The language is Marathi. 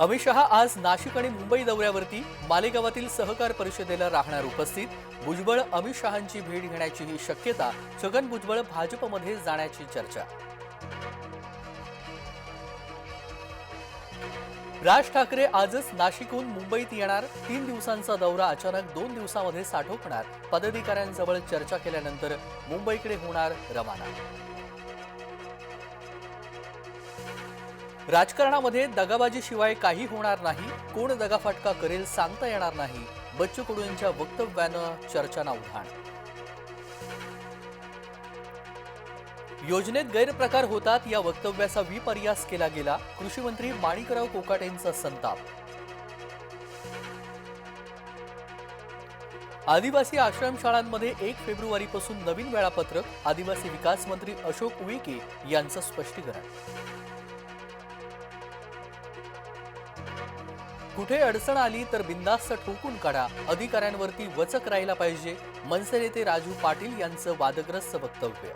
अमित शहा आज नाशिक आणि मुंबई दौऱ्यावरती मालेगावातील सहकार परिषदेला राहणार उपस्थित. भुजबळ अमित शहांची भेट घेण्याची ही शक्यता छगन भुजबळ भाजपमध्ये जाण्याची चर्चा. राज ठाकरे आजच नाशिकहून मुंबईत येणार. तीन दिवसांचा दौरा अचानक दोन दिवसामध्ये साठवणार. पदाधिकाऱ्यांजवळ चर्चा केल्यानंतर मुंबईकडे होणार रवाना. राजकारणामध्ये दगाबाजीशिवाय काही होणार नाही. कोण दगाफटका करेल सांगता येणार नाही. बच्चू कडू यांच्या वक्तव्यानं चर्चांना उधाण. योजनेत गैरप्रकार होतात या वक्तव्याचा विपर्यास केला गेला. कृषी मंत्री माणिकराव कोकाटेंचा संताप. आदिवासी आश्रमशाळांमध्ये एक फेब्रुवारीपासून नवीन वेळापत्रक. आदिवासी विकास मंत्री अशोक उईके यांचं स्पष्टीकरण. कुठे अडचण आली तर बिंदास्त ठोकून काढा. अधिकाऱ्यांवरती वचक राहायला पाहिजे. मनसे नेते राजू पाटील यांचं वादग्रस्त वक्तव्य.